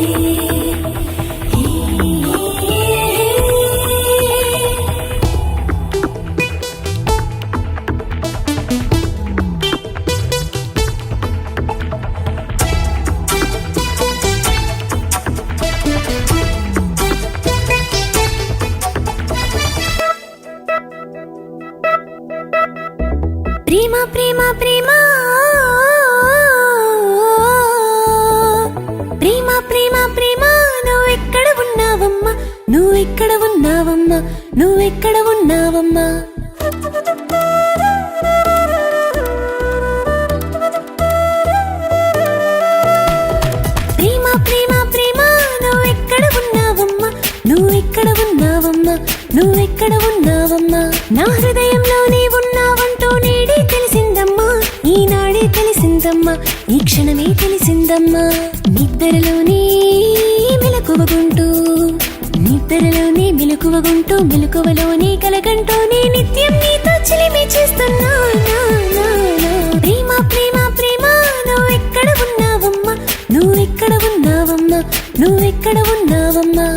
Thank you. నువ్వెక్కడ ఉన్నావమ్మా? ప్రేమ ప్రేమ ప్రేమ నువ్వెక్కడ ఉన్నావమ్మా? నువ్వెక్కడ ఉన్నావమ్మా? నువ్వెక్కడ ఉన్నావమ్మా? నా హృదయంలోనే ఉన్నావంటూ నేడే తెలిసిందమ్మా. ఈనాడే తెలిసిందమ్మా. ఈ క్షణమే తెలిసిందమ్మా. నిద్రలోనే మెలకువకుంటూ నిద్రలో మెలకువగుంటూ మెలకువలోనే కలగంటూనే నిత్యం నీతో చిలిమి చేస్తున్నా. నా, ప్రేమ ప్రేమ ప్రేమ నువ్వెక్కడ ఉన్నావమ్మా? నువ్వెక్కడ ఉన్నావమ్మా? నువ్వెక్కడ ఉన్నావమ్మా?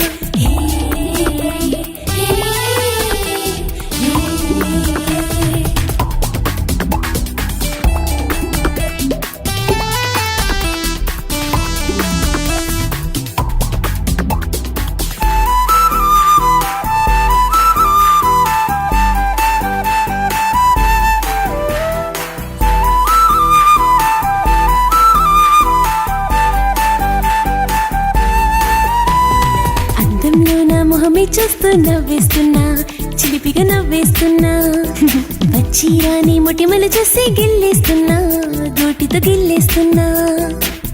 చూస్తూ నవ్వేస్తున్నా చిలిపిగా నవ్వేస్తున్నా. వచ్చి రాని మొటిమలు చూసి గిల్లేస్తున్నా గోటితో గిల్లేస్తున్నా.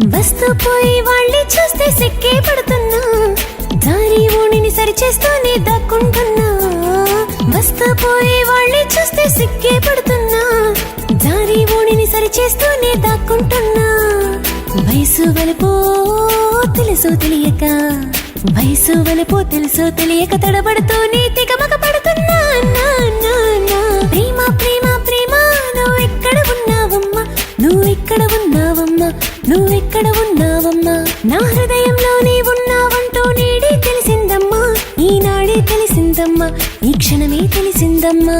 బస్తో పోయి వాళ్ళే చూస్తే సిక్కే పడుతున్నా. దారి ఓణిని సరిచేస్తూనే దక్కుంటున్నా. బస్తో పోయి వాళ్ళే చూస్తే సిక్కే పడుతున్నా. దారి ఓణిని సరిచేస్తూనే దాక్కుంటున్నా. వయసు వలపో తెలుసు తెలియక వయసు వలపో తెలుసో తెలియక తడబడుతూనే తికమక పడుతున్నా నా, నా, నా. ప్రేమ ప్రేమ ప్రేమ నువ్వెక్కడ ఉన్నావమ్మా? నువ్వెక్కడ ఉన్నావమ్మా? నువ్వెక్కడ ఉన్నావమ్మా? నా హృదయంలోనే ఉన్నావంటూ నేడే తెలిసిందమ్మా. ఈనాడే తెలిసిందమ్మా. ఈ క్షణమే తెలిసిందమ్మా.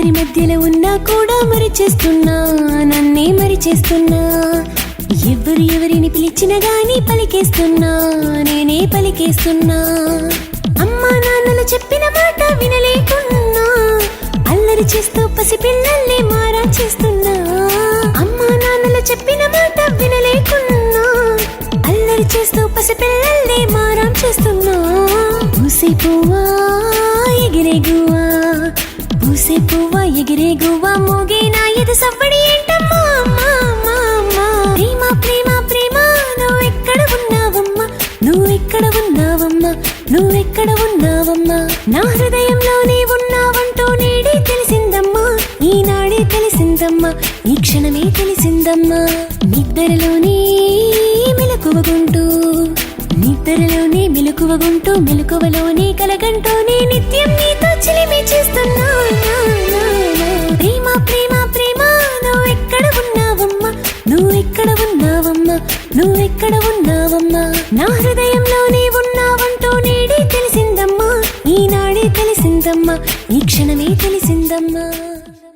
అందరి మధ్యలో ఉన్నా కూడా మరి చేస్తున్నా నన్నే మరి చేస్తున్నా ఎవరు ఎవరిని పిలిచినా గాని పలికేస్తున్నా నేనే పలికేస్తున్నా. అమ్మా నాన్నలు చెప్పిన మాట వినలేకున్నా అల్లరి చేస్తూ పసిపిల్లల్ని మారా చేస్తున్నా. అమ్మా నాన్నలు చెప్పిన మాట వినలేకున్నా అల్లరి చేస్తూ పసిపిల్లల్ని మారా చేస్తున్నా. పూసే పువ్వా ఎగిరే గువా పూసే పువ్వ ఎగిరే గువ్వ మోగే ఇది సవ్వడి ఏంటమ్మా? అమ్మా, ప్రేమ ప్రేమ ప్రేమ నువ్వెక్కడ ఉన్నావమ్మా? నువ్వెక్కడ ఉన్నావమ్మా? నువ్వెక్కడ ఉన్నావమ్మా? నా హృదయంలోనే ఉన్నావంటూ నేడే తెలిసిందమ్మా. ఈనాడే తెలిసిందమ్మా. ఈ క్షణమే తెలిసిందమ్మా. నిద్రలోనే మెలకువగుంటూ నిద్రలోనే మెలకువగుంటూ మెలకువలోనే కలగంటూనే నిత్యం నీతో చిలిమి చేస్తున్నా. ఎక్కడ ఉన్నావమ్మా? నా హృదయంలోనే ఉన్నావంటూ నేడే తెలిసిందమ్మా. ఈనాడే తెలిసిందమ్మా. ఈ క్షణమే తెలిసిందమ్మా.